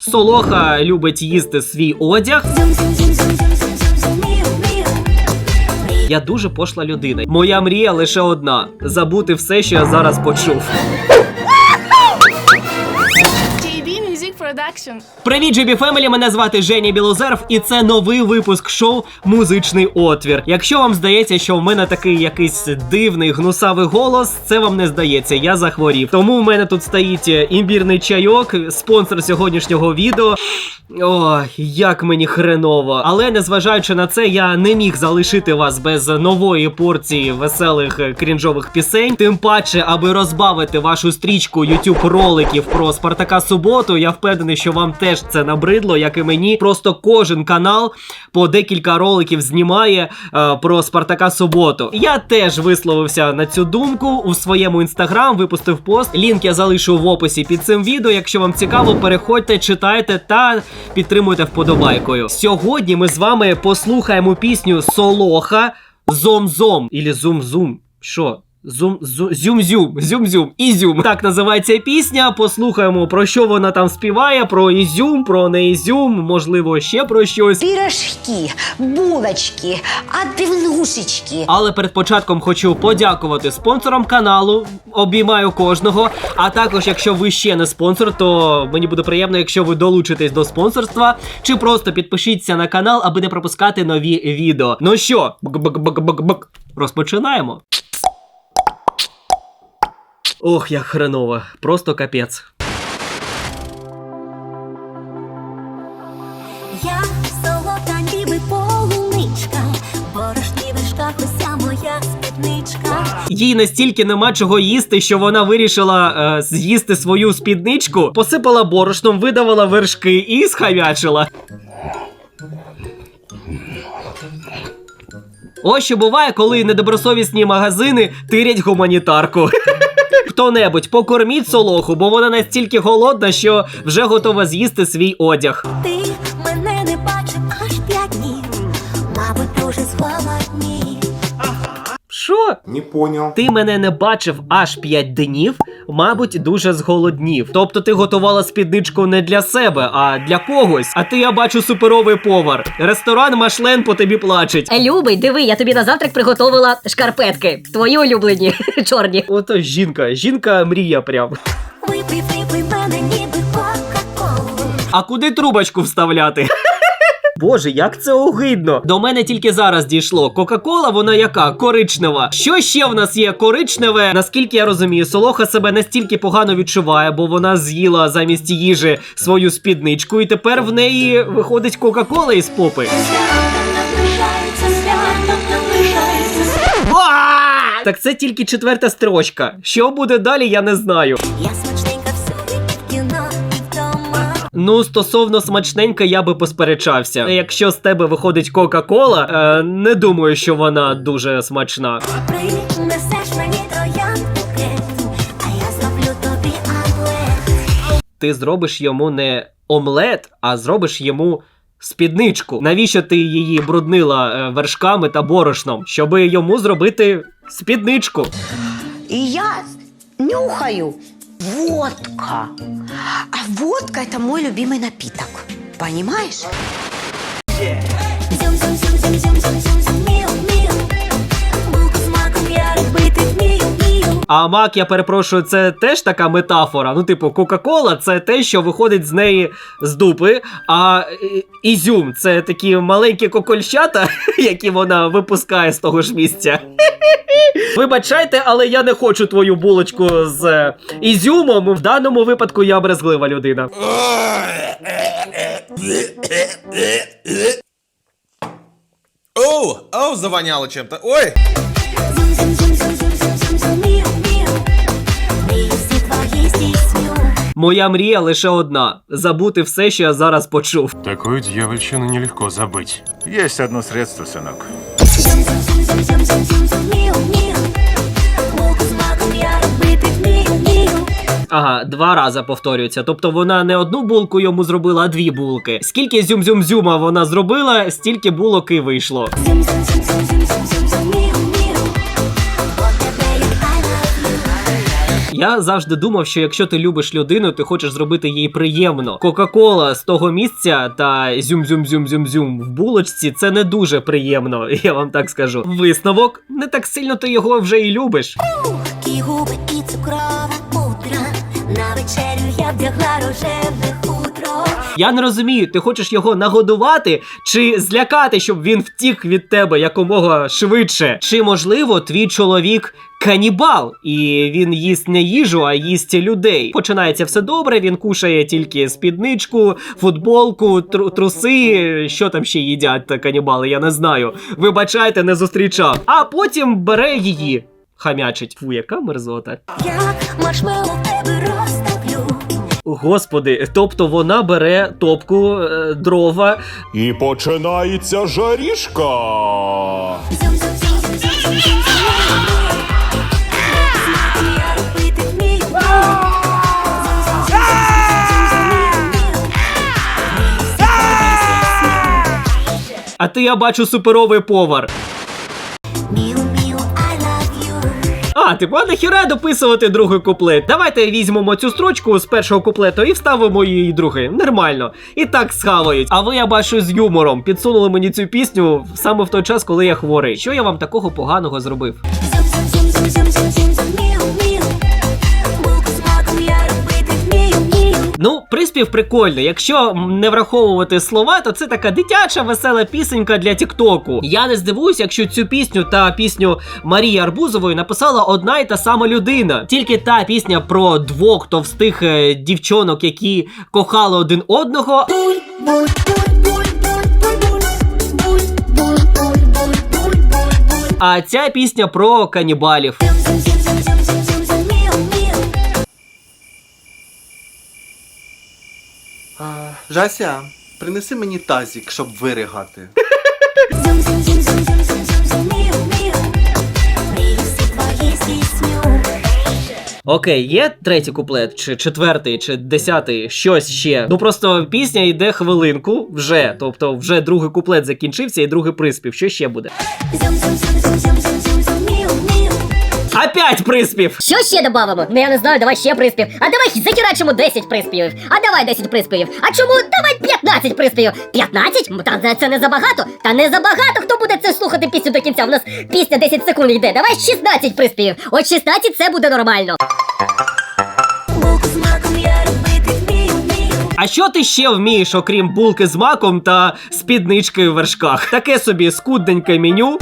Солоха любить їсти свій одяг. Я дуже пошла людина. Моя мрія лише одна: забути все, що я зараз почув. Production. Привіт, GB Family, Мене звати Женя Білозерв, і це новий випуск шоу Музичний отвір. Якщо вам здається, що в мене такий якийсь дивний гнусавий голос, це вам не здається. Я захворів. Тому в мене тут стоїть імбірний чайок, спонсор сьогоднішнього відео. Ой, як мені хреново. Але незважаючи на це, я не міг залишити вас без нової порції веселих крінжових пісень. Тим паче, аби розбавити вашу стрічку YouTube роликів про Спартака Суботу, я впевнений, що вам теж це набридло, як і мені. Просто кожен канал по декілька роликів знімає е, про Спартака Суботу. Я теж висловився на цю думку у своєму інстаграм, випустив пост. Лінк я залишу в описі під цим відео. Якщо вам цікаво, переходьте, читайте та підтримуйте вподобайкою. Сьогодні ми з вами послухаємо пісню Солоха Зом-зом ілі Зум-зум. Що? Зум, зум, зюм, зюм, зюм, зюм, ізюм. Так називається пісня. Послухаємо про що вона там співає, про ізюм, про не ізюм, можливо, ще про щось. Пирожки, булочки, отбивнушечки. Але перед початком хочу подякувати спонсорам каналу. Обіймаю кожного. А також, якщо ви ще не спонсор, то мені буде приємно, якщо ви долучитесь до спонсорства, чи просто підпишіться на канал, аби не пропускати нові відео. Ну що, бк-бк-бк-бк-бк. розпочинаємо. Ох, як хреново, просто капець. Я солота, ніби полуничка, борошні вишка, уся моя спідничка. Їй настільки нема чого їсти, що вона вирішила е, з'їсти свою спідничку, посипала борошном, видавала вершки і схавячила. Ось що буває, коли недобросовісні магазини тирять гуманітарку. Хто-небудь покорміть солоху, бо вона настільки голодна, що вже готова з'їсти свій одяг. Не понял. Ти мене не бачив аж 5 днів, мабуть, дуже зголоднів. Тобто ти готувала спідничку не для себе, а для когось. А ти, я бачу, суперовий повар. Ресторан Машлен по тобі плачеть. Е, Любий, диви, я тобі на завтрак приготовила шкарпетки. Твої улюблені, чорні. Ото жінка, жінка мрія прям. Випий, випий мене, ніби кока-колу. А куди трубочку вставляти? Боже, як це огидно. До мене тільки зараз дійшло. Кока-кола, вона яка? Коричнева. Що ще в нас є коричневе? Наскільки я розумію, Солоха себе настільки погано відчуває, бо вона з'їла замість їжі свою спідничку, і тепер в неї виходить Кока-кола із попи. Так це тільки четверта строчка. Що буде далі, я не знаю. Я Ну, стосовно смачненька, я би посперечався. Якщо з тебе виходить Кока-Кола, е, не думаю, що вона дуже смачна. Принесеш мені троянд а я зроблю тобі омлет. Ти зробиш йому не омлет, а зробиш йому спідничку. Навіщо ти її бруднила е, вершками та борошном? Щоби йому зробити спідничку. И я нюхаю. Водка. А водка это мой любимый напиток. Понимаешь? Зюм-зюм-зюм-зюм-зюм-зюм-зюм, А мак, я перепрошую, це теж така метафора. Ну, типу, Кока-Кола це те, що виходить з неї з дупи, а ізюм це такі маленькі кокольщата, які вона випускає з того ж місця. Вибачайте, але я не хочу твою булочку з е, ізюмом. В даному випадку я брезглива людина. Оу, оу, завоняло чем-то. Ой! Моя мрія лише одна забути все, що я зараз почув. Такую дьявольщину нелегко забыть. Есть одно средство, сынок. Вмію. Ага, два рази повторюється. Тобто вона не одну булку йому зробила, а дві булки. Скільки зюм-зюм-зюма вона зробила, стільки булок і вийшло. Зюм-зюм-зюм-зюм-зюм-зюм-зюм, я завжди думав, що якщо ти любиш людину, ти хочеш зробити їй приємно. Кока-кола з того місця та зюм-зюм-зюм-зюм-зюм в булочці це не дуже приємно, я вам так скажу. Висновок не так сильно ти його вже і любиш. Кі губи і цукрова пудра. На вечерю я вдягла рожеве хутро. Я не розумію, ти хочеш його нагодувати чи злякати, щоб він втік від тебе якомога швидше? Чи можливо твій чоловік канібал, і він їсть не їжу, а їсть людей? Починається все добре. Він кушає тільки спідничку, футболку, тру- труси. Що там ще їдять канібали? Я не знаю. Вибачайте, не зустрічав. А потім бере її. Хамячить. Фу, яка мерзота. Як маршмеллоу тебе розтоплю. Господи, тобто вона бере топку, е, дрова, І починається жарішка. А ти я бачу суперовий повар. А, типу, а нахіра дописувати другий куплет. Давайте візьмемо цю строчку з першого куплету і вставимо її другий. Нормально. І так схавають. А ви, я бачу, з юмором підсунули мені цю пісню саме в той час, коли я хворий. Що я вам такого поганого зробив? Зюм-зюм-зюм-зюм-зюм-зюм-зюм, Ну, приспів прикольний. Якщо не враховувати слова, то це така дитяча весела пісенька для Тіктоку. Я не здивуюсь, якщо цю пісню та пісню Марії Арбузової написала одна і та сама людина. Тільки та пісня про двох товстих е, дівчонок, які кохали один одного. А ця пісня про канібалів. Жася, принеси мені тазік, щоб виригати. Окей, є третій куплет, чи четвертий, чи десятий, щось ще. Ну просто пісня йде хвилинку вже. Тобто, вже другий куплет закінчився і другий приспів. Що ще буде? Зюм-зюм-зюм-зюм-зюм-зюм, міу-міу. Опять приспів! Що ще додамо? Ну я не знаю, давай ще приспів. А давай захерачимо 10 приспівів. А давай 10 приспівів. А чому давай 15 приспівів? 15? Та це не забагато. Та не забагато. Хто буде це слухати пісню до кінця? У нас пісня 10 секунд йде. Давай 16 приспівів. От 16 це буде нормально. Булку з маком я робити вмію, вмію. А що ти ще вмієш, окрім булки з маком та спіднички в вершках? Таке собі скудненьке меню.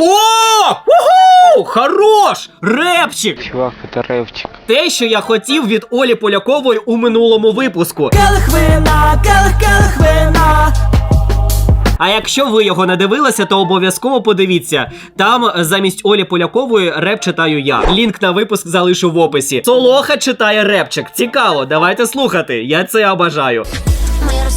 О! Уху! Хорош! Репчик! Чувак, це репчик. Те, що я хотів від Олі Полякової у минулому випуску. А якщо ви його не дивилися, то обов'язково подивіться. Там е, замість Олі Полякової реп читаю я. Лінк на випуск залишу в описі. Солоха читає репчик. Цікаво, давайте слухати. Я це обажаю. Ми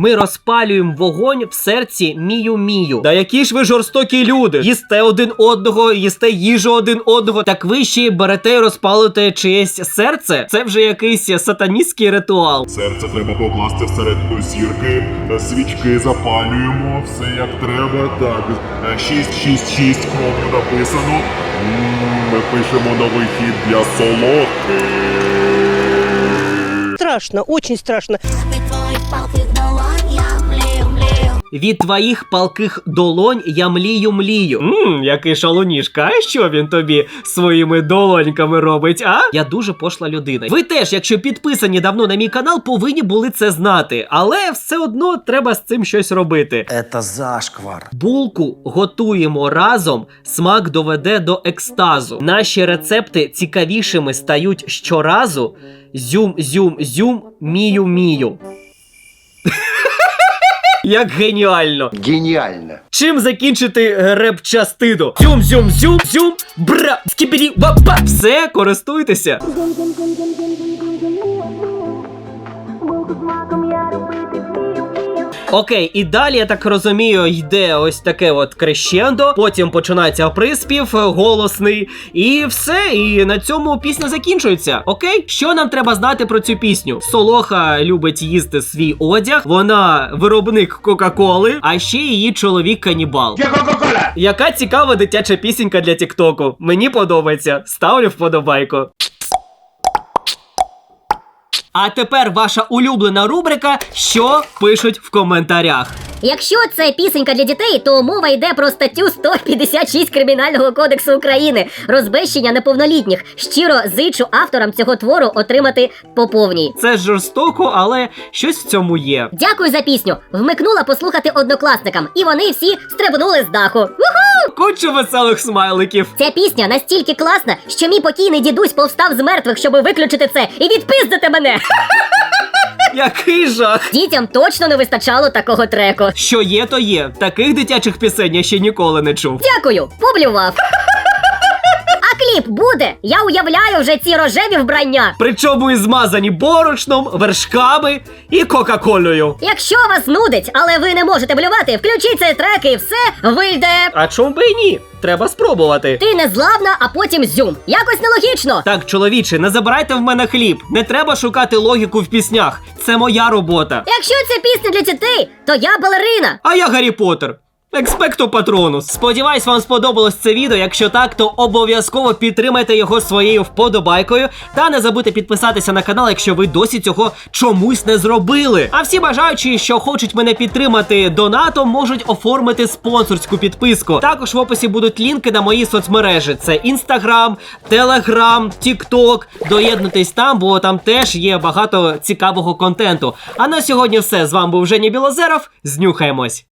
Ми розпалюємо вогонь в серці мію-мію. Да які ж ви жорстокі люди? Їсте один одного, їсте їжу один одного. Так ви ще й берете і розпалите чиєсь серце? Це вже якийсь сатаністський ритуал. Серце треба покласти всередину зірки, е, свічки запалюємо, все як треба. Так, е, 666 кров'ю написано. Ми пишемо новий хід для солодки. Страшно, очень страшно. Від твоїх палких долонь я млію млію. Ммм, який шалунішка. А що він тобі своїми долоньками робить, а? Я дуже пошла людина. Ви теж, якщо підписані давно на мій канал, повинні були це знати. Але все одно треба з цим щось робити. Це зашквар. Булку готуємо разом, смак доведе до екстазу. Наші рецепти цікавішими стають щоразу. Зюм, зюм, зюм, мію, мію. Як геніально! Геніально. Чим закінчити реп-частину? Зюм, зюм, зюм, зюм, бра, скібірі, ба-ба. Все, користуйтеся. Окей, і далі, я так розумію, йде ось таке от крещендо, потім починається приспів е, голосний, і все, і на цьому пісня закінчується. Окей, що нам треба знати про цю пісню? Солоха любить їсти свій одяг, вона виробник Кока-Коли, а ще її чоловік канібал. Яка цікава дитяча пісенька для Тіктоку. Мені подобається. Ставлю вподобайку. А тепер ваша улюблена рубрика Що пишуть в коментарях. Якщо це пісенька для дітей, то мова йде про статтю 156 Кримінального кодексу України розбещення неповнолітніх. Щиро зичу авторам цього твору отримати по повній. Це жорстоко, але щось в цьому є. Дякую за пісню. Вмикнула послухати однокласникам, і вони всі стрибнули з даху. Уху! Кучу веселих смайликів. Ця пісня настільки класна, що мій покійний дідусь повстав з мертвих, щоб виключити це і відпиздити мене. Який жах. Дітям точно не вистачало такого треку. Що є, то є. Таких дитячих пісень я ще ніколи не чув. Дякую, публював. Кліп буде. Я уявляю вже ці рожеві вбрання. Причому і змазані борошном, вершками і кока-колою. Якщо вас нудить, але ви не можете блювати, включіть цей трек і все вийде. А чому би і ні? Треба спробувати. Ти незламна, а потім зюм. Якось нелогічно. Так, чоловіче, не забирайте в мене хліб. Не треба шукати логіку в піснях. Це моя робота. Якщо це пісня для дітей, то я балерина. А я Гаррі Поттер. Експекто патронус. Сподіваюсь, вам сподобалось це відео. Якщо так, то обов'язково підтримайте його своєю вподобайкою. Та не забудьте підписатися на канал, якщо ви досі цього чомусь не зробили. А всі бажаючі, що хочуть мене підтримати донатом, можуть оформити спонсорську підписку. Також в описі будуть лінки на мої соцмережі: це Інстаграм, Телеграм, Тікток. Доєднуйтесь там, бо там теж є багато цікавого контенту. А на сьогодні все. З вами був Женя Білозеров. Знюхаємось.